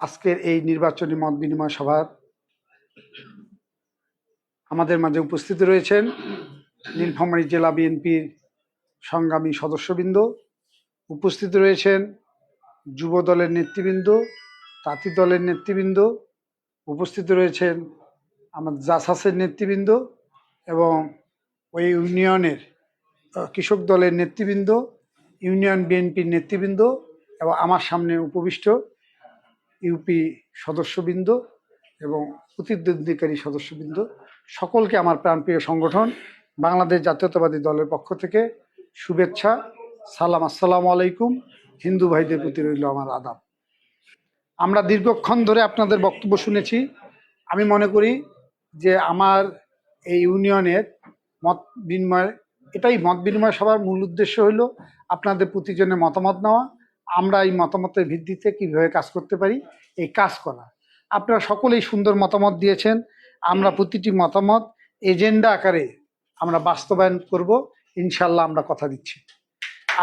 আজকের এই নির্বাচনী মত বিনিময় সভার আমাদের মাঝে উপস্থিত রয়েছেন নীলফামারী জেলা বিএনপির সংগ্রামী সদস্যবৃন্দ, উপস্থিত রয়েছেন যুব দলের নেতৃবৃন্দ, তাঁতি দলের নেতৃবৃন্দ, উপস্থিত রয়েছেন আমার জাসাসের নেতৃবৃন্দ এবং ওই ইউনিয়নের কৃষক দলের নেতৃবৃন্দ, ইউনিয়ন বিএনপির নেতৃবৃন্দ এবং আমার সামনে উপবিষ্ট ইউপি সদস্যবৃন্দ এবং প্রতিদ্বন্দ্বিকারী সদস্যবৃন্দ। সকলকে আমার প্রাণপ্রিয় সংগঠন, বাংলাদেশ জাতীয়তাবাদী দলের পক্ষ থেকে শুভেচ্ছা, সালাম, আসসালামু আলাইকুম। হিন্দু ভাইদের প্রতি রইল আমার আদাব। আমরা দীর্ঘক্ষণ ধরে আপনাদের বক্তব্য শুনেছি। আমি মনে করি যে আমার এই ইউনিয়নের মত বিনিময়, এটাই মত বিনিময় সভার মূল উদ্দেশ্য হলো আপনাদের প্রতিজনের মতামত নেওয়া আমরা এই মতামতের ভিত্তিতে কীভাবে কাজ করতে পারি, এই কাজ করা। আপনারা সকলেই সুন্দর মতামত দিয়েছেন। আমরা প্রতিটি মতামত এজেন্ডা আকারে আমরা বাস্তবায়ন করব। ইনশাল্লাহ আমরা কথা দিচ্ছি।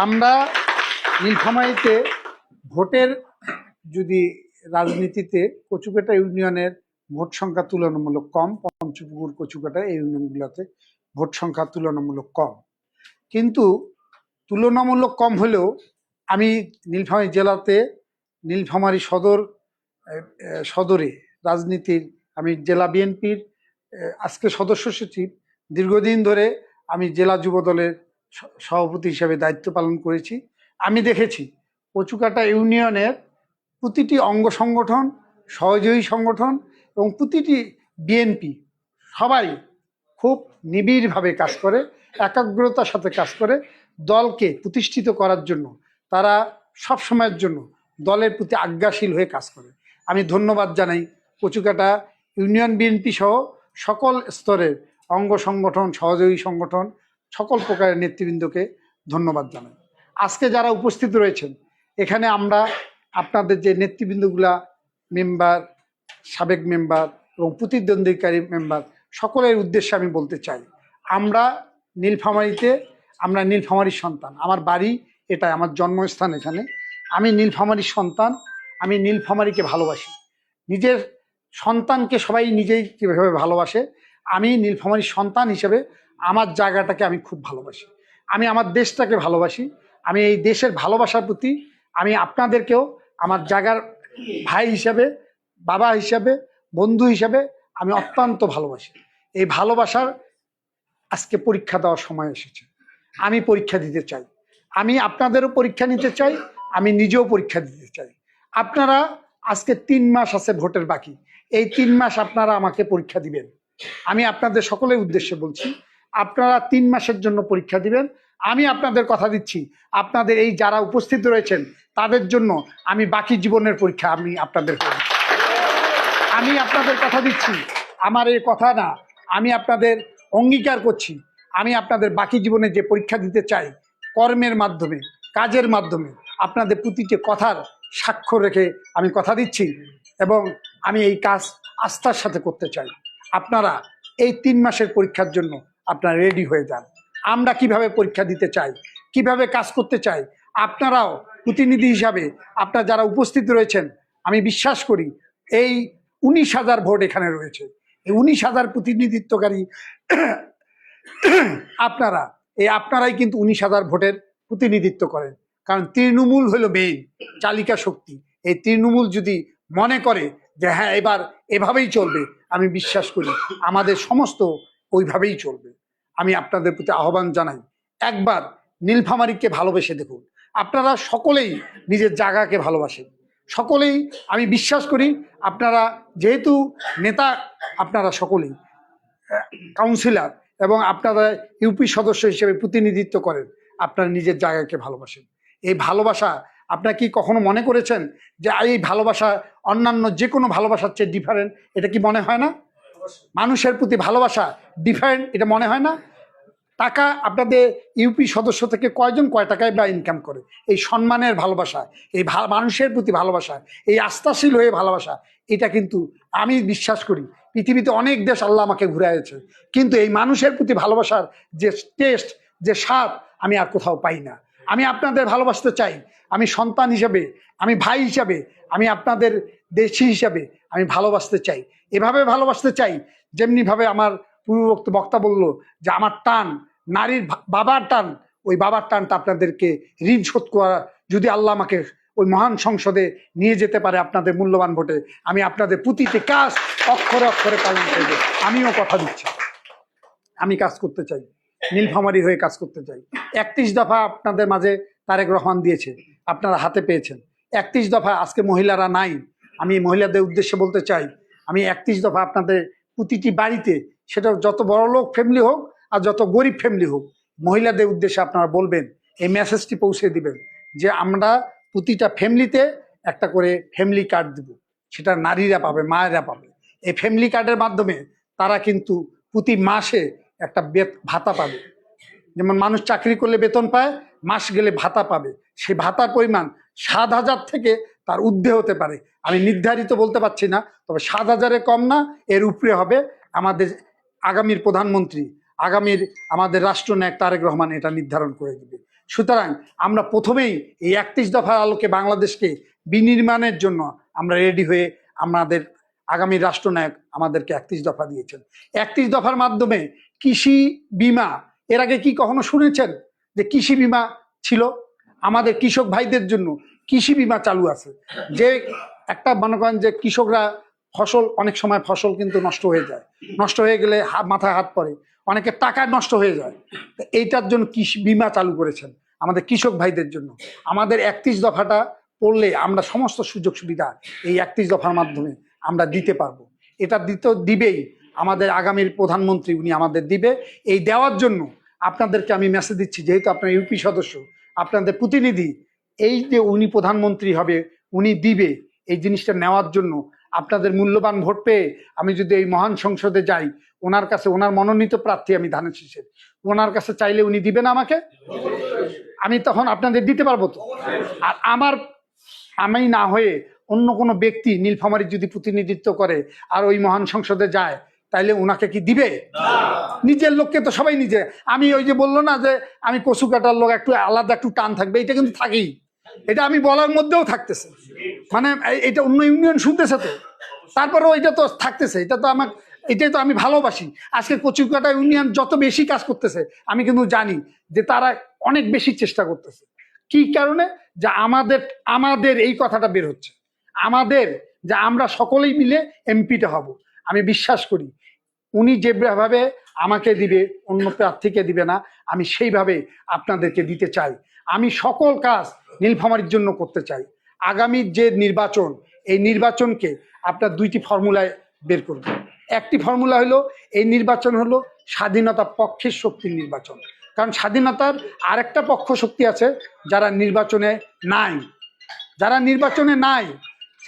আমরা নীলফামারীতে ভোটের যদি রাজনীতিতে কচুকাটা ইউনিয়নের ভোট সংখ্যা তুলনামূলক কম, পঞ্চপুকুর, কচুকাটা এই ইউনিয়নগুলোতে ভোট সংখ্যা তুলনামূলক কম। কিন্তু তুলনামূলক কম হলেও আমি নীলফামারী জেলাতে, নীলফামারী সদর সদরে রাজনীতির আমি জেলা বিএনপির আজকে সদস্য সচিব। দীর্ঘদিন ধরে আমি জেলা যুব দলের সভাপতি হিসেবে দায়িত্ব পালন করেছি। আমি দেখেছি কচুকাটা ইউনিয়নের প্রতিটি অঙ্গ সংগঠন, সহযোগী সংগঠন এবং প্রতিটি বিএনপি সবাই খুব নিবিড়ভাবে কাজ করে, একাগ্রতার সাথে কাজ করে দলকে প্রতিষ্ঠিত করার জন্য। তারা সব সময়ের জন্য দলের প্রতি আজ্ঞাশীল হয়ে কাজ করে। আমি ধন্যবাদ জানাই কচুকাটা, ইউনিয়ন বিএনপি সহ সকল স্তরের অঙ্গ সংগঠন, সহযোগী সংগঠন, সকল প্রকারের নেতৃবৃন্দকে ধন্যবাদ জানাই। আজকে যারা উপস্থিত রয়েছেন, এখানে আমরা আপনাদের যে নেতৃবৃন্দগুলা, মেম্বার, সাবেক মেম্বার এবং প্রতিদ্বন্দ্বিকারী মেম্বার, সকলের উদ্দেশ্যে আমি বলতে চাই, আমরা নীলফামারীতে, আমরা নীলফামারীর সন্তান, আমার বাড়ি এটা আমার জন্মস্থান এখানে। আমি নীলফামারীর সন্তান, আমি নীলফামারীকে ভালোবাসি। নিজের সন্তানকে সবাই নিজেই কীভাবে ভালোবাসে, আমি নীলফামারীর সন্তান হিসেবে আমার জায়গাটাকে আমি খুব ভালোবাসি। আমি আমার দেশটাকে ভালোবাসি। আমি এই দেশের ভালোবাসার প্রতি আমি আপনাদেরকেও আমার জায়গার ভাই হিসাবে, বাবা হিসাবে, বন্ধু হিসাবে আমি অত্যন্ত ভালোবাসি। এই ভালোবাসার আজকে পরীক্ষা দেওয়ার সময় এসেছে। আমি পরীক্ষা দিতে চাই। আমি আপনাদেরও পরীক্ষা নিতে চাই, আমি নিজেও পরীক্ষা দিতে চাই। আপনারা আজকে তিন মাস আছে ভোটের বাকি। এই তিন মাস আপনারা আমাকে পরীক্ষা দিবেন। আমি আপনাদের সকলের উদ্দেশ্যে বলছি, আপনারা তিন মাসের জন্য পরীক্ষা দিবেন। আমি আপনাদের কথা দিচ্ছি, আপনাদের এই যারা উপস্থিত রয়েছেন, তাদের জন্য আমি বাকি জীবনের পরীক্ষা আমি আপনাদের আমি আপনাদের কথা দিচ্ছি, আমার এই কথা না, আমি আপনাদের অঙ্গীকার করছি। আমি আপনাদের বাকি জীবনে যে পরীক্ষা দিতে চাই কর্মের মাধ্যমে, কাজের মাধ্যমে আপনাদের প্রতিটি কথার স্বাক্ষর রেখে আমি কথা দিচ্ছি এবং আমি এই কাজ আস্থার সাথে করতে চাই। আপনারা এই তিন মাসের পরীক্ষার জন্য আপনারা রেডি হয়ে যান। আমরা কীভাবে পরীক্ষা দিতে চাই, কীভাবে কাজ করতে চাই, আপনারাও প্রতিনিধি হিসাবে আপনারা যারা উপস্থিত রয়েছেন, আমি বিশ্বাস করি এই উনিশ হাজার ভোট এখানে রয়েছে। এই উনিশ হাজার প্রতিনিধিত্বকারী আপনারা এই আপনারাই কিন্তু উনিশ হাজার ভোটের প্রতিনিধিত্ব করেন। কারণ তৃণমূল হলো মেইন চালিকা শক্তি। এই তৃণমূল যদি মনে করে যে হ্যাঁ এবার এভাবেই চলবে, আমি বিশ্বাস করি আমাদের সমস্ত ওইভাবেই চলবে। আমি আপনাদের প্রতি আহ্বান জানাই, একবার নীলফামারীকে ভালোবেসে দেখুন। আপনারা সকলেই নিজের জায়গাকে ভালোবাসেন। সকলেই, আমি বিশ্বাস করি আপনারা যেহেতু নেতা, আপনারা সকলেই কাউন্সিলর এবং আপনারা ইউপি সদস্য হিসেবে প্রতিনিধিত্ব করেন। আপনার নিজের জায়গাকে ভালোবাসেন। এই ভালোবাসা আপনারা কি কখনো মনে করেছেন যে এই ভালোবাসা অন্যান্য যে কোনো ভালোবাসার চেয়ে ডিফারেন্ট এটা কি মনে হয় না? মানুষের প্রতি ভালোবাসা ডিফারেন্ট এটা মনে হয় না? টাকা আপনাদের ইউপি সদস্য থেকে কয়জন কয় টাকায় বা ইনকাম করে? এই সম্মানের ভালোবাসা এই মানুষের প্রতি ভালোবাসা এই আস্থাশীল হয়ে ভালোবাসা এটা কিন্তু আমি বিশ্বাস করি পৃথিবীতে অনেক দেশ আল্লাহ আমাকে ঘুরাইছে কিন্তু এই মানুষের প্রতি ভালোবাসার যে টেস্ট যে স্বাদ আমি আর কোথাও পাই না। আমি আপনাদের ভালোবাসতে চাই। আমি সন্তান হিসাবে, আমি ভাই হিসাবে, আমি আপনাদের দেশি হিসাবে আমি ভালোবাসতে চাই। এভাবে ভালোবাসতে চাই, যেমনিভাবে আমার পূর্ববক্ত বক্তা বলল যে, আমার টান, নারীর বাবার টান, ওই বাবার টানটা আপনাদেরকে ঋণ শোধ করা, যদি আল্লাহ আমাকে ওই মহান সংসদে নিয়ে যেতে পারে আপনাদের মূল্যবান ভোটে। আমি আপনাদের প্রতিটি কাজ অক্ষরে অক্ষরে পালন করব। আমিও কথা দিচ্ছি। আমি কাজ করতে চাই। নীলফামারি হয়ে কাজ করতে চাই। একত্রিশ দফা আপনাদের মাঝে তারেক রহমান দিয়েছে। আপনারা হাতে পেয়েছেন। একত্রিশ দফা আজকে মহিলারা নাই। আমি মহিলাদের উদ্দেশ্যে বলতে চাই, আমি একত্রিশ দফা আপনাদের প্রতিটি বাড়িতে, সেটা যত বড় লোক ফ্যামিলি হোক আর যত গরিব ফ্যামিলি হোক, মহিলাদের উদ্দেশ্যে আপনারা বলবেন, এই মেসেজটি পৌঁছে দিবেন যে আমরা প্রতিটা ফ্যামিলিতে একটা করে ফ্যামিলি কার্ড দিব। সেটা নারীরা পাবে, মায়েরা পাবে। এই ফ্যামিলি কার্ডের মাধ্যমে তারা কিন্তু প্রতি মাসে একটা ভাতা পাবে। যেমন মানুষ চাকরি করলে বেতন পায়, মাস গেলে ভাতা পাবে। সেই ভাতার পরিমাণ সাত হাজার থেকে তার ঊর্ধ্বে হতে পারে। আমি নির্ধারিত বলতে পারছি না, তবে সাত হাজারে কম না, এর উপরে হবে আমাদের আগামীর প্রধানমন্ত্রী, আগামীর আমাদের রাষ্ট্রনায়ক তারেক রহমান এটা নির্ধারণ করে দেবে। সুতরাং আমরা প্রথমেই এই একত্রিশ দফার আলোকে বাংলাদেশকে বিনির্মাণের জন্য আমরা রেডি হয়ে আমাদের আগামী রাষ্ট্রনায়ক আমাদেরকে একত্রিশ দফা দিয়েছেন। একত্রিশ দফার মাধ্যমে কৃষি বিমা, এর আগে কি কখনো শুনেছেন যে কৃষি বিমা ছিল? আমাদের কৃষক ভাইদের জন্য কৃষি বিমা চালু আছে। যে একটা মনে করেন যে কৃষকরা ফসল, অনেক সময় ফসল কিন্তু নষ্ট হয়ে যায়। নষ্ট হয়ে গেলে মাথায় হাত পড়ে। অনেকে টাকা নষ্ট হয়ে যায়। এইটার জন্য কৃষি বিমা চালু করেছেন আমাদের কৃষক ভাইদের জন্য। আমাদের একত্রিশ দফাটা পড়লে আমরা সমস্ত সুযোগ সুবিধা এই একত্রিশ দফার মাধ্যমে আমরা দিতে পারব। এটা দিতে দিবেই আমাদের আগামীর প্রধানমন্ত্রী উনি আমাদের দিবে। এই দেওয়ার জন্য আপনাদেরকে আমি মেসেজ দিচ্ছি, যেহেতু আপনার ইউপি সদস্য, আপনাদের প্রতিনিধি, এই যে উনি প্রধানমন্ত্রী হবে, উনি দিবে এই জিনিসটা নেওয়ার জন্য আপনাদের মূল্যবান ভোট পেয়ে আমি যদি এই মহান সংসদে যাই, ওনার কাছে, ওনার মনোনীত প্রার্থী আমি ধানের শীষের। ওনার কাছে চাইলে উনি দিবেন আমাকে? আমি তখন আপনাদের দিতে পারব তো? আর আমার, আমি না হয়ে অন্য কোনো ব্যক্তি নীলফামারীর যদি প্রতিনিধিত্ব করে আর ওই মহান সংসদে যায়, তাইলে ওনাকে কি দিবে? নিজের লোককে তো সবাই নিজে। আমি ওই যে বলল না যে, আমি কচু কাটার লোক একটু আলাদা একটু টান থাকবে, এটা কিন্তু থাকেই। এটা আমি বলার মধ্যেও থাকতেছে। মানে এটা অন্য ইউনিয়ন শুনতেছে তো। তারপরেও এটা তো থাকতেছে, এটা তো আমার এটাই তো আমি ভালোবাসি। আজকে কচুকাটা ইউনিয়ন যত বেশি কাজ করতেছে, আমি কিন্তু জানি যে তারা অনেক বেশি চেষ্টা করতেছে। কি কারণে? যে আমাদের আমাদের এই কথাটা বের হচ্ছে। আমাদের যে আমরা সকলেই মিলে এমপিটা হব। আমি বিশ্বাস করি, উনি যেভাবে আমাকে দিবে, অন্য প্রার্থীকে দিবে না, আমি সেইভাবে আপনাদেরকে দিতে চাই। আমি সকল কাজ নীলফামারির জন্য করতে চাই। আগামী যে নির্বাচন, এই নির্বাচনকে আপনার দুইটি ফর্মুলায় বের করব একটি ফর্মুলা হলো, এই নির্বাচন হলো স্বাধীনতা পক্ষের শক্তির নির্বাচন। কারণ স্বাধীনতার আরেকটা পক্ষ শক্তি আছে যারা নির্বাচনে নাই। যারা নির্বাচনে নাই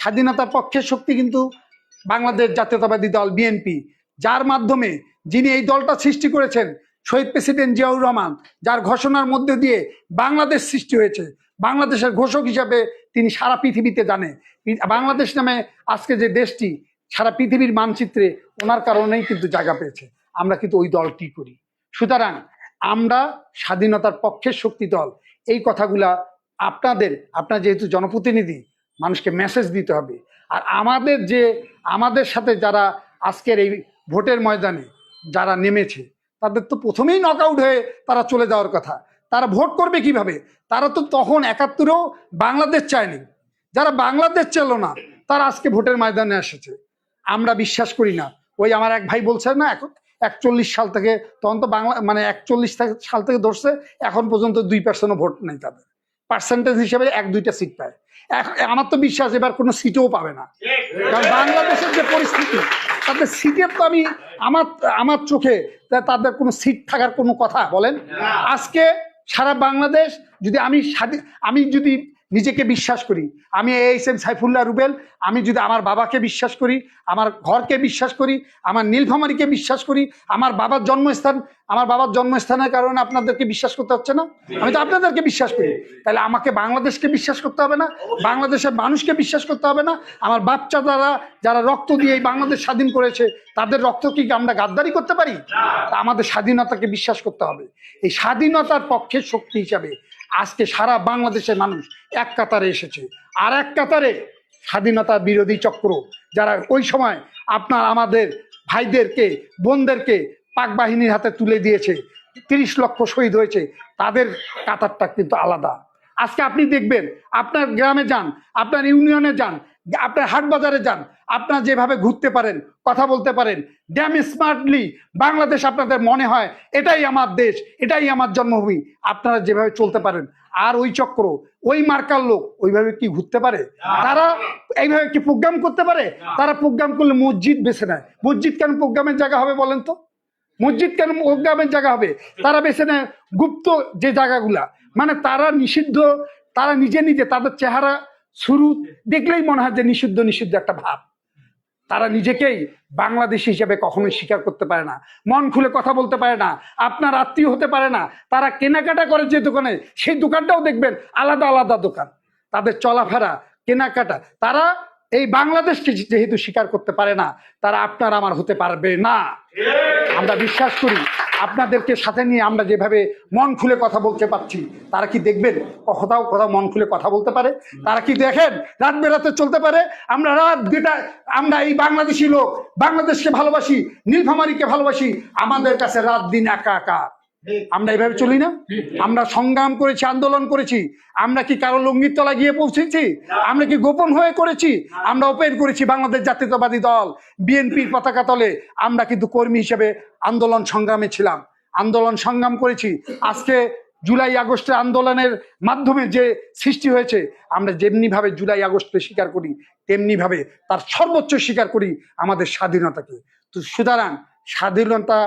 স্বাধীনতার পক্ষের শক্তি কিন্তু বাংলাদেশ জাতীয়তাবাদী দল, বিএনপি। যার মাধ্যমে যিনি এই দলটা সৃষ্টি করেছেন, শহীদ প্রেসিডেন্ট জিয়াউর রহমান, যার ঘোষণার মধ্যে দিয়ে বাংলাদেশ সৃষ্টি হয়েছে বাংলাদেশের ঘোষক হিসাবে তিনি সারা পৃথিবীতে জানে। বাংলাদেশ নামে আজকে যে দেশটি, সারা পৃথিবীর মানচিত্রে ওনার কারণেই কিন্তু জায়গা পেয়েছে। আমরা কিন্তু ওই দলটি করি। সুতরাং আমরা স্বাধীনতার পক্ষের শক্তি দল, এই কথাগুলা আপনাদের, আপনার যেহেতু জনপ্রতিনিধি, মানুষকে মেসেজ দিতে হবে। আর আমাদের যে, আমাদের সাথে যারা আজকের এই ভোটের ময়দানে যারা নেমেছে, তাদের তো প্রথমেই নক হয়ে তারা চলে যাওয়ার কথা। তারা ভোট করবে কীভাবে? তারা তো তখন একাত্তরেও বাংলাদেশ চায়নি। যারা বাংলাদেশ চেল না তারা আজকে ভোটের ময়দানে এসেছে। আমরা বিশ্বাস করি না। ওই আমার এক ভাই বলছে না এখন একচল্লিশ সাল থেকে তখন তো বাংলা মানে একচল্লিশ সাল থেকে ধরছে এখন পর্যন্ত দুই পার্সেন্টও ভোট নেই তাদের। পার্সেন্টেজ হিসেবে এক দুইটা সিট পায়। আমার তো বিশ্বাস এবার কোনো সিটও পাবে না। কারণ বাংলাদেশের যে পরিস্থিতি তাদের সিটের তো আমি আমার আমার চোখে তাদের কোনো সিট থাকার কোনো কথা বলেন? আজকে সারা বাংলাদেশ যদি আমি আমি যদি নিজেকে বিশ্বাস করি। আমি এইচ এম সাইফুল্লাহ রুবেল, আমি যদি আমার বাবাকে বিশ্বাস করি, আমার ঘরকে বিশ্বাস করি, আমার নীলফামারিকে বিশ্বাস করি, আমার বাবার জন্মস্থান, আমার বাবার জন্মস্থানের কারণে আপনাদেরকে বিশ্বাস করতে হচ্ছে না? আমি তো আপনাদেরকে বিশ্বাস করি। তাহলে আমাকে বাংলাদেশকে বিশ্বাস করতে হবে না? বাংলাদেশের মানুষকে বিশ্বাস করতে হবে না? আমার বাচ্চা যারা যারা রক্ত দিয়ে এই বাংলাদেশ স্বাধীন করেছে, তাদের রক্ত কি আমরা গাদ্দারি করতে পারি? তা আমাদের স্বাধীনতাকে বিশ্বাস করতে হবে। এই স্বাধীনতার পক্ষে শক্তি হিসাবে আজকে সারা বাংলাদেশের মানুষ এক কাতারে এসেছে। আর এক কাতারে স্বাধীনতা বিরোধী চক্র, যারা ওই সময় আপনার আমাদের ভাইদেরকে, বোনদেরকে পাক বাহিনীর হাতে তুলে দিয়েছে, তিরিশ লক্ষ শহীদ হয়েছে, তাদের কাতারটা কিন্তু আলাদা। আজকে আপনি দেখবেন আপনার গ্রামে যান আপনার ইউনিয়নে যান আপনার হাট বাজারে যান আপনার যেভাবে ঘুরতে পারেন কথা বলতে পারেন ড্যাম স্মার্টলি বাংলাদেশ আপনাদের মনে হয় এটাই আমার দেশ এটাই আমার জন্মভূমি আপনারা যেভাবে চলতে পারেন আর ওই চক্র ওই মার্কার লোক ওইভাবে কি ঘুরতে পারে? তারা এইভাবে কি প্রোগ্রাম করতে পারে? তারা প্রোগ্রাম করলে মসজিদ বেছে নেয়। মসজিদ কেন প্রোগ্রামের জায়গা হবে বলেন তো? মসজিদ কেন প্রোগ্রামের জায়গা হবে? তারা বেছে নেয় গুপ্ত যে জায়গাগুলা মানে তারা নিষিদ্ধ, তারা নিজে নিজে তাদের চেহারা শুরু দেখলেই মনে হয় যে নিষিদ্ধ নিষিদ্ধ একটা ভাব। তারা নিজেকেই বাংলাদেশ হিসেবে কখনোই স্বীকার করতে পারে না। মন খুলে কথা বলতে পারে না। আপনার আত্মীয় হতে পারে না। তারা কেনাকাটা করে যে দোকানে, সেই দোকানটাও দেখবেন আলাদা আলাদা দোকান। তাদের চলাফেরা, কেনাকাটা, তারা এই বাংলাদেশকে যেহেতু স্বীকার করতে পারে না, তারা আপনার আমার হতে পারবে না। আমরা বিশ্বাস করি আপনাদেরকে সাথে নিয়ে আমরা যেভাবে মন খুলে কথা বলতে পারছি, তারা কি দেখবেন? কোথাও কোথাও মন খুলে কথা বলতে পারে। তারা কি দেখেন? রাত বেড়াতে চলতে পারে। আমরা রাত বেটা আমরা এই বাংলাদেশি লোক, বাংলাদেশকে ভালোবাসি, নীলফামারিকে ভালোবাসি, আমাদের কাছে রাত দিন একা একা আমরা এভাবে চলি না? আমরা সংগ্রাম করেছি আন্দোলন করেছি। আমরা কি কারও লঙ্গির তলা গিয়ে পৌঁছেছি? আমরা কি গোপন হয়ে করেছি? আমরা ওপেন করেছি বাংলাদেশ জাতীয়তাবাদী দল বিএনপির পতাকা তলে। আমরা কিন্তু কর্মী হিসেবে আন্দোলন সংগ্রামে ছিলাম। আন্দোলন সংগ্রাম করেছি। আজকে জুলাই আগস্টের আন্দোলনের মাধ্যমে যে সৃষ্টি হয়েছে আমরা যেমনিভাবে জুলাই আগস্টকে স্বীকার করি তেমনিভাবে তার সর্বোচ্চ স্বীকার করি আমাদের স্বাধীনতাকে। তো সুতরাং স্বাধীনতা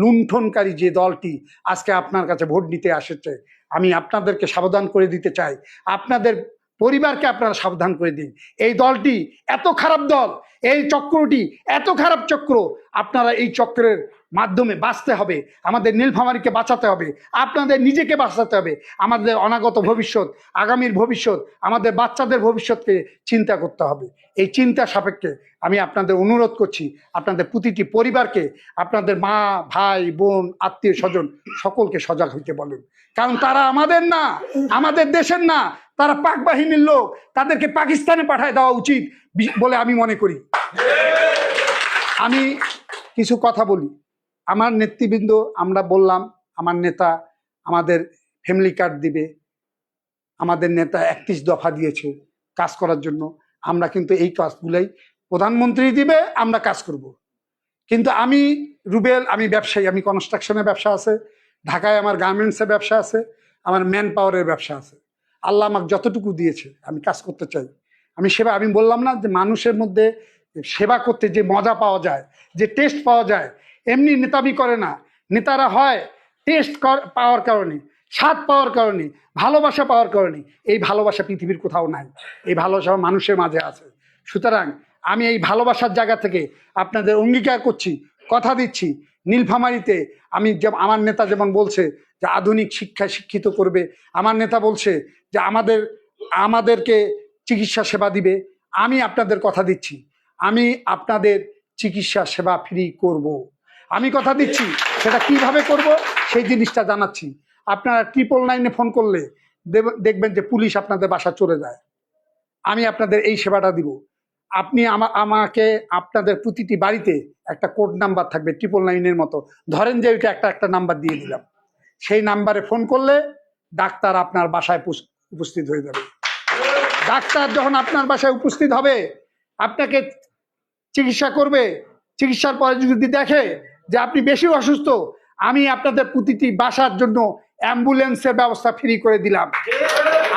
লুণ্ঠনকারী যে দলটি আজকে আপনার কাছে ভোট নিতে আসেছে, আমি আপনাদেরকে সাবধান করে দিতে চাই। আপনাদের পরিবারকে আপনারা সাবধান করে দিন। এই দলটি এত খারাপ দল, এই চক্রটি এত খারাপ চক্র, আপনারা এই চক্রের মাধ্যমে বাঁচতে হবে, আমাদের নীলফামারীকে বাঁচাতে হবে, আপনাদের নিজেকে বাঁচাতে হবে, আমাদের অনাগত ভবিষ্যৎ, আগামীর ভবিষ্যৎ, আমাদের বাচ্চাদের ভবিষ্যৎকে চিন্তা করতে হবে। এই চিন্তা সাপেক্ষে আমি আপনাদের অনুরোধ করছি, আপনাদের প্রতিটি পরিবারকে, আপনাদের মা, ভাই, বোন, আত্মীয় স্বজন সকলকে সজাগ হইতে বলেন। কারণ তারা আমাদের না, আমাদের দেশের না, তারা পাক বাহিনীর লোক, তাদেরকে পাকিস্তানে পাঠায় দেওয়া উচিত বলে আমি মনে করি। আমি কিছু কথা বলি। আমার নেতৃবৃন্দ, আমরা বললাম, আমার নেতা আমাদের ফ্যামিলি কার্ড দিবে। আমাদের নেতা একত্রিশ দফা দিয়েছে কাজ করার জন্য। আমরা কিন্তু এই কাজগুলাই প্রধানমন্ত্রী দিবে, আমরা কাজ করব। কিন্তু আমি রুবেল, আমি ব্যবসায়ী, আমি কনস্ট্রাকশনের ব্যবসা আছে। ঢাকায় আমার গার্মেন্টসের ব্যবসা আছে, আমার ম্যান পাওয়ারের ব্যবসা আছে। আল্লাহ আমাকে যতটুকু দিয়েছে, আমি কাজ করতে চাই। আমি সেবা, আমি বললাম না যে মানুষের মধ্যে সেবা করতে যে মজা পাওয়া যায়, যে টেস্ট পাওয়া যায় এমনি নেতামি করে না। নেতারা হয় টেস্ট পাওয়ার কারণে, স্বাদ পাওয়ার কারণে, ভালোবাসা পাওয়ার কারণে। এই ভালোবাসা পৃথিবীর কোথাও নাই। এই ভালোবাসা মানুষের মাঝে আছে। সুতরাং আমি এই ভালোবাসার জায়গা থেকে আপনাদের অঙ্গীকার করছি, কথা দিচ্ছি। নীলফামারিতে আমি আমার নেতা যেমন বলছে যে আধুনিক শিক্ষায় শিক্ষিত করবে, আমার নেতা বলছে যে আমাদের, আমাদেরকে চিকিৎসা সেবা দিবে। আমি আপনাদের কথা দিচ্ছি। আমি আপনাদের চিকিৎসা সেবা ফ্রি করব। আমি কথা দিচ্ছি, সেটা কীভাবে করব সেই জিনিসটা জানাচ্ছি। আপনারা ট্রিপল নাইনে ফোন করলে দেখবেন যে পুলিশ আপনাদের বাসা চলে যায়। আমি আপনাদের এই সেবাটা দিব। আপনি আমা- আমাকে আপনাদের প্রতিটি বাড়িতে একটা কোড নাম্বার থাকবে ট্রিপল নাইনের মতো। ধরেন যে ওইটা একটা একটা নাম্বার দিয়ে দিলাম। সেই নাম্বারে ফোন করলে ডাক্তার আপনার বাসায় উপস্থিত হয়ে যাবে। ডাক্তার যখন আপনার বাসায় উপস্থিত হবে, আপনাকে চিকিৎসা করবে, চিকিৎসার পরে যদি দেখে যে আপনি বেশি অসুস্থ, আমি আপনাদের প্রতিটি বাসার জন্য অ্যাম্বুলেন্সের ব্যবস্থা ফ্রি করে দিলাম।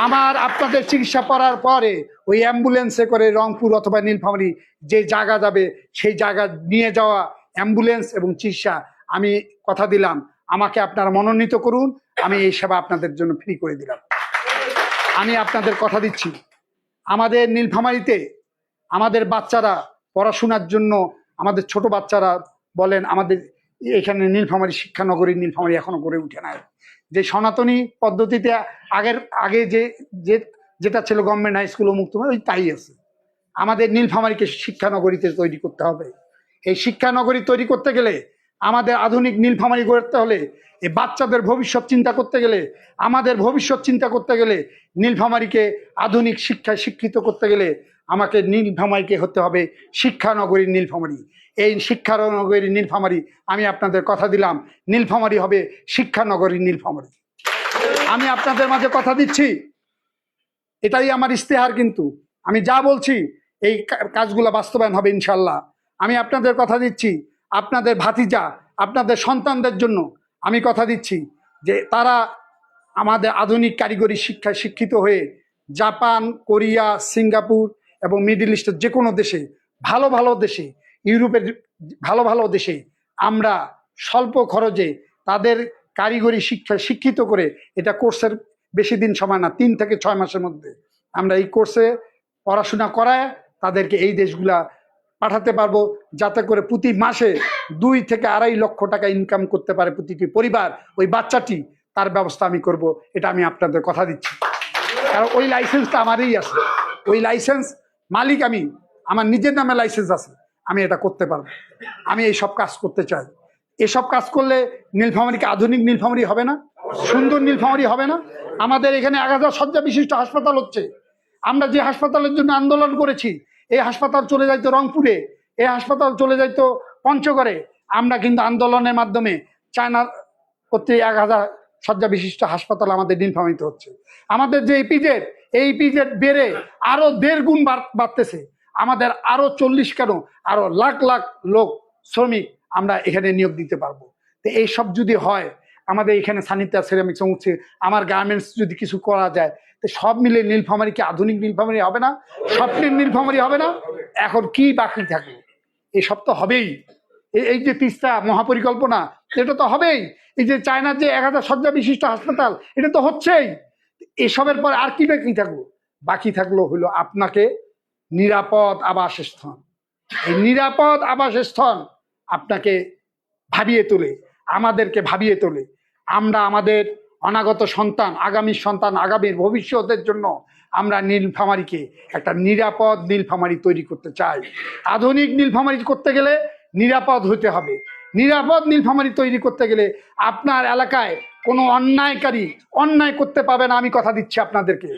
আমার আপনাদের চিকিৎসা করার পরে ওই অ্যাম্বুলেন্সে করে রংপুর অথবা নীলফামারী যে জায়গা যাবে, সেই জায়গা নিয়ে যাওয়া অ্যাম্বুলেন্স এবং চিকিৎসা আমি কথা দিলাম। আমাকে আপনারা মনোনীত করুন, আমি এই সেবা আপনাদের জন্য ফ্রি করে দিলাম। আমি আপনাদের কথা দিচ্ছি। আমাদের নীলফামারীতে আমাদের বাচ্চারা পড়াশোনার জন্য, আমাদের ছোট বাচ্চারা বলেন, আমাদের এখানে নীলফামারি শিক্ষানগরী নীলফামারি এখনও গড়ে উঠে নাই। যে সনাতনী পদ্ধতিতে আগের, আগে যে যে, যেটা ছিল গভর্নমেন্ট হাই স্কুল মুক্ত ওই তাই আছে। আমাদের নীলফামারিকে শিক্ষানগরীতে তৈরি করতে হবে। এই শিক্ষানগরী তৈরি করতে গেলে আমাদের আধুনিক নীলফামারি গড়তে হলে এই বাচ্চাদের ভবিষ্যৎ চিন্তা করতে গেলে, আমাদের ভবিষ্যৎ চিন্তা করতে গেলে, নীলফামারিকে আধুনিক শিক্ষায় শিক্ষিত করতে গেলে আমাকে নীলফামারিকে হতে হবে শিক্ষানগরীর নীলফামারি। এই শিক্ষানগরীর নীলফামারি আমি আপনাদের কথা দিলাম, নীলফামারি হবে শিক্ষানগরীর নীলফামারি। আমি আপনাদের মাঝে কথা দিচ্ছি, এটাই আমার ইস্তেহার কিন্তু। আমি যা বলছি, এই কাজগুলো বাস্তবায়ন হবে ইনশাল্লাহ আমি আপনাদের কথা দিচ্ছি, আপনাদের ভাতিজা, আপনাদের সন্তানদের জন্য আমি কথা দিচ্ছি যে তারা আমাদের আধুনিক কারিগরি শিক্ষায় শিক্ষিত হয়ে জাপান, কোরিয়া, সিঙ্গাপুর এবং মিডল ইস্টের যে কোনো দেশে, ভালো ভালো দেশে, ইউরোপের ভালো ভালো দেশে আমরা স্বল্প খরচে তাদের কারিগরি শিক্ষা শিক্ষিত করে এটা কোর্সের বেশি দিন সময় না, তিন থেকে ছয় মাসের মধ্যে আমরা এই কোর্সে পড়াশোনা করায় তাদেরকে এই দেশগুলা পাঠাতে পারব যাতে করে প্রতি মাসে দুই থেকে আড়াই লক্ষ টাকা ইনকাম করতে পারে প্রতিটি পরিবার। ওই বাচ্চাটি তার ব্যবস্থা আমি করব, এটা আমি আপনাদের কথা দিচ্ছি। কারণ ওই লাইসেন্সটা আমারই আছে। ওই লাইসেন্স মালিক আমি, আমার নিজের নামে লাইসেন্স আছে, আমি এটা করতে পারব। আমি এই সব কাজ করতে চাই। এসব কাজ করলে নীলফামারিকে আধুনিক নীলফামারি হবে না? সুন্দর নীলফামারি হবে না? আমাদের এখানে এক হাজার শয্যা বিশিষ্ট হাসপাতাল হচ্ছে। আমরা যে হাসপাতালের জন্য আন্দোলন করেছি এই হাসপাতাল চলে যাইতো রংপুরে, এই হাসপাতাল চলে যাইতো পঞ্চগড়ে। আমরা কিন্তু আন্দোলনের মাধ্যমে চায়না কর্তৃক এক হাজার শয্যা বিশিষ্ট হাসপাতাল আমাদের নীলফামারিতে হচ্ছে। আমাদের যে ইপিজেড এই ইপিজেড বেড়ে আরও দেড় গুণ বাড়তেছে। আমাদের আরও চল্লিশ কেন, আরও লাখ লাখ লোক, শ্রমিক আমরা এখানে নিয়োগ দিতে পারব। তো এই সব যদি হয়, আমাদের এখানে সানিতা সিরামিক্স হচ্ছে, আমার গার্মেন্টস যদি কিছু করা যায় সব মিলে নীলফামারি কি আধুনিক নীলফামারি হবে না? স্বপ্নের নীলফামারি হবে না? এখন কি বাকি থাকবে এসব তো হবেই। এই- এই যে তিস্তা মহাপরিকল্পনা, এটা তো হবেই। এই যে চায়নার যে এক হাজার শয্যা বিশিষ্ট হাসপাতাল, এটা তো হচ্ছেই। এসবের পর আর কি বাকি থাকল বাকি থাকল হলো আপনাকে নিরাপদ আবাসস্থল। এই নিরাপদ আবাসস্থল আপনাকে ভাবিয়ে তোলে, আমাদেরকে ভাবিয়ে তোলে। আমরা আমাদের অনাগত সন্তান, আগামী সন্তান, আগামীর ভবিষ্যতের জন্য আমরা নীলফামারিকে একটা নিরাপদ নীলফামারি তৈরি করতে চাই। আধুনিক নীলফামারি করতে গেলে নিরাপদ হতে হবে। নিরাপদ নীলফামারি তৈরি করতে গেলে আপনার এলাকায় কোনো অন্যায়কারী অন্যায় করতে পাবে না, আমি কথা দিচ্ছি আপনাদেরকে।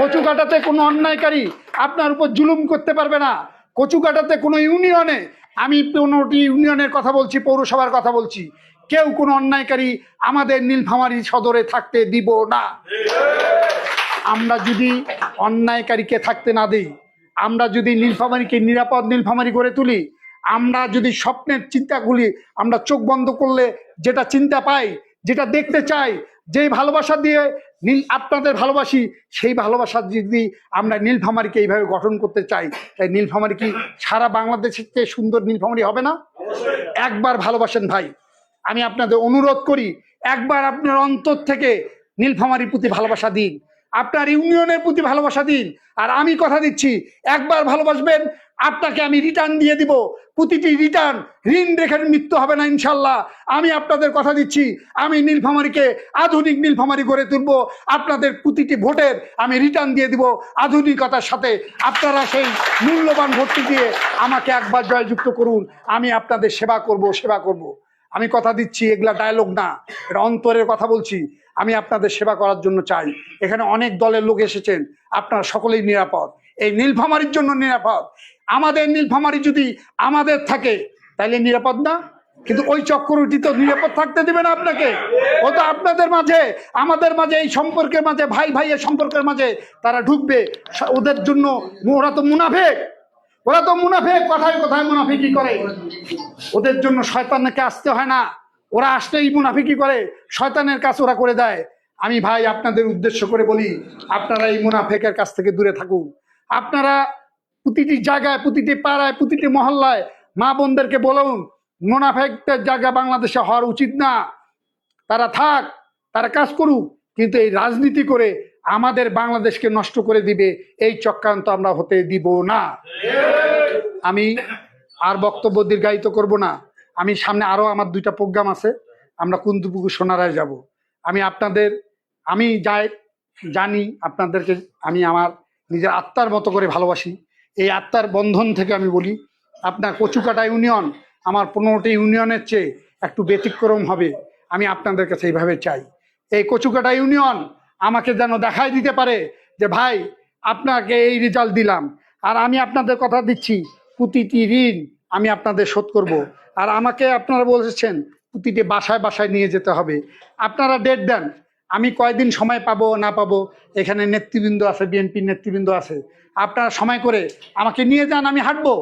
কচুকাটাতে কোনো অন্যায়কারী আপনার উপর জুলুম করতে পারবে না। কচুকাটাতে কোনো ইউনিয়নে, আমি পনেরোটি ইউনিয়নের কথা বলছি, পৌরসভার কথা বলছি কেউ কোনো অন্যায়কারী আমাদের নীলফামারী সদরে থাকতে দিব না। আমরা যদি অন্যায়কারীকে থাকতে না দিই আমরা যদি নীলফামারীকে নিরাপদ নীলফামারী গড়ে তুলি আমরা যদি স্বপ্নের চিন্তাগুলি আমরা চোখ বন্ধ করলে যেটা চিন্তা পাই যেটা দেখতে চাই যেই ভালোবাসা দিয়ে নীল আপনাদের ভালোবাসি সেই ভালোবাসা যদি আমরা নীলফামারীকে এইভাবে গঠন করতে চাই তাই নীলফামারী কি সারা বাংলাদেশের চেয়ে সুন্দর নীলফামারী হবে না? একবার ভালোবাসেন ভাই। আমি আপনাদের অনুরোধ করি, একবার আপনার অন্তর থেকে নীলফামারির প্রতি ভালোবাসা দিন। আপনার ইউনিয়নের প্রতি ভালোবাসা দিন। আর আমি কথা দিচ্ছি, একবার ভালোবাসবেন, আপনাকে আমি রিটার্ন দিয়ে দিব। প্রতিটি রিটার্ন ঋণ রেখে মৃত্যু হবে না ইনশাল্লাহ। আমি আপনাদের কথা দিচ্ছি, আমি নীলফামারিকে আধুনিক নীলফামারি গড়ে তুলব। আপনাদের প্রতিটি ভোটের আমি রিটার্ন দিয়ে দিব আধুনিকতার সাথে। আপনারা সেই মূল্যবান ভোটটি দিয়ে আমাকে একবার জয়যুক্ত করুন। আমি আপনাদের সেবা করব সেবা করব। আমি কথা দিচ্ছি, এগুলা ডায়লগ না। এটা অন্তরের কথা বলছি। আমি আপনাদের সেবা করার জন্য চাই। এখানে অনেক দলের লোক এসেছেন। আপনারা সকলেই নিরাপদ। এই নীলফামারির জন্য নিরাপদ। আমাদের নীলফামারি যদি আমাদের থাকে তাহলে নিরাপদ না? কিন্তু ওই চক্রটি তো নিরাপদ থাকতে দেবে না আপনাকে। ও তো আপনাদের মাঝে, আমাদের মাঝে, এই সম্পর্কের মাঝে, ভাই ভাইয়ের সম্পর্কের মাঝে তারা ঢুকবে। ওদের জন্য ওরা তো মুনাফেক। ওরা তো মুনাফেক, কথায় কথায় মুনাফিকি করে। ওদের জন্য শয়তানকে আসতে হয় না। ওরা আসতেই মুনাফিকি করে, শয়তানের কাজ ওরা করে দেয়। আমি ভাই আপনাদের উদ্দেশ্য করে বলি, আপনারা এই মুনাফেকের কাছ থেকে দূরে থাকুন। আপনারা প্রতিটি জায়গায়, প্রতিটি পাড়ায়, প্রতিটি মহল্লায় মা বোনদেরকে বলুন, মুনাফেকদের জায়গা বাংলাদেশে হওয়ার উচিত না। তারা থাক, তারা কাজ করুক, কিন্তু এই রাজনীতি করে আমাদের বাংলাদেশকে নষ্ট করে দিবে, এই চক্রান্ত আমরা হতে দিব না। আমি আর বক্তব্য দীর্ঘায়িত করব না। আমি সামনে আরও আমার দুইটা প্রোগ্রাম আছে, আমরা কুন্দুপুকুর সোনারায় যাব। আমি আপনাদের, আমি যাই, জানি আপনাদেরকে আমি আমার নিজের আত্মার মতো করে ভালোবাসি। এই আত্মার বন্ধন থেকে আমি বলি, আপনার কচুকাটা ইউনিয়ন আমার পনেরোটি ইউনিয়নের চেয়ে একটু ব্যতিক্রম হবে। আমি আপনাদের কাছে এইভাবে চাই। এই কচুকাটা ইউনিয়ন আমাকে যেন দেখাই দিতে পারে যে, ভাই, আপনাকে এই রেজাল্ট দিলাম। আর আমি আপনাদের কথা দিচ্ছি প্রতিটি ঋণ আমি আপনাদের শোধ করব। আর আমাকে আপনারা বলেছেন, প্রতিটি বাসায় বাসায় নিয়ে যেতে হবে। আপনারা ডেট দেন, আমি কয়দিন সময় পাবো, না পাবো, এখানে নেতৃবৃন্দ আছে, বিএনপির নেতৃবৃন্দ আছে। আপনারা সময় করে আমাকে নিয়ে যান, আমি হাঁটবো।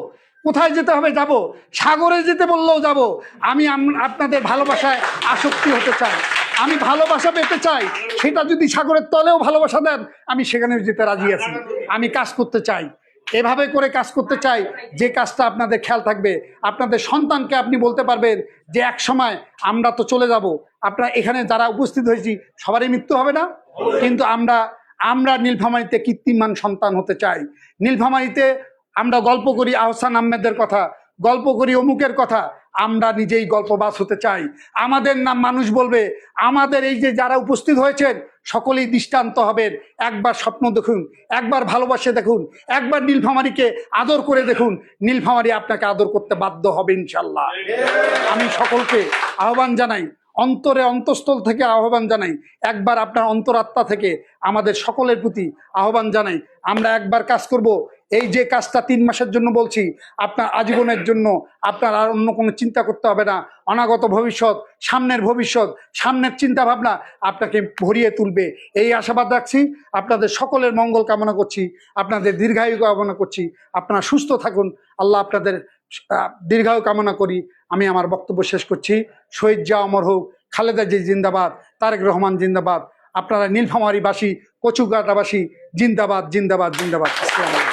কোথায় যেতে হবে? যাব। সাগরে যেতে বললেও যাব। আমি আপনাদের ভালোবাসায় আসক্তি হতে চাই। আমি ভালোবাসা পেতে চাই, সেটা যদি সাগরের তলেও ভালোবাসা দেন, আমি সেখানে যেতে রাজি আছি। আমি কাজ করতে চাই। এভাবে করে কাজ করতে চাই, যে কাজটা আপনাদের খেয়াল থাকবে। আপনাদের সন্তানকে আপনি বলতে পারবেন যে এক সময় আমরা তো চলে যাব। আপনারা এখানে যারা উপস্থিত হয়েছি, সবারই মৃত্যু হবে না? কিন্তু আমরা আমরা নীলফামারিতে কীর্তিমান সন্তান হতে চাই। নীলফামারিতে আমরা গল্প করি আহসান আহমেদের কথা, গল্প করি অমুকের কথা। আমরা নিজেই গল্পবাস হতে চাই। আমাদের নাম মানুষ বলবে, আমাদের এই যে যারা উপস্থিত হয়েছেন, সকলেই দৃষ্টান্ত হবেন। একবার স্বপ্ন দেখুন, একবার ভালোবাসে দেখুন, একবার নীলফামারিকে আদর করে দেখুন। নীলফামারি আপনাকে আদর করতে বাধ্য হবে ইনশাল্লাহ আমি সকলকে আহ্বান জানাই, অন্তরে অন্তঃস্থল থেকে আহ্বান জানাই, একবার আপনার অন্তরাত্মা থেকে আমাদের সকলের প্রতি আহ্বান জানাই। আমরা একবার কাজ করব এই যে কাজটা তিন মাসের জন্য বলছি, আপনার আজীবনের জন্য আপনার আর অন্য কোনো চিন্তা করতে হবে না। অনাগত ভবিষ্যৎ, সামনের ভবিষ্যৎ, সামনের চিন্তা ভাবনা আপনাকে ভরিয়ে তুলবে। এই আশাবাদ রাখছি। আপনাদের সকলের মঙ্গল কামনা করছি। আপনাদের দীর্ঘায়ু কামনা করছি। আপনারা সুস্থ থাকুন। আল্লাহ আপনাদের দীর্ঘায়ু কামনা করি। আমি আমার বক্তব্য শেষ করছি। শহীদ জা অমর হোক, খালেদা জি জিন্দাবাদ, তারেক রহমান জিন্দাবাদ। আপনারা নীলফামারিবাসী কচুকাটাবাসী জিন্দাবাদ জিন্দাবাদ জিন্দাবাদ।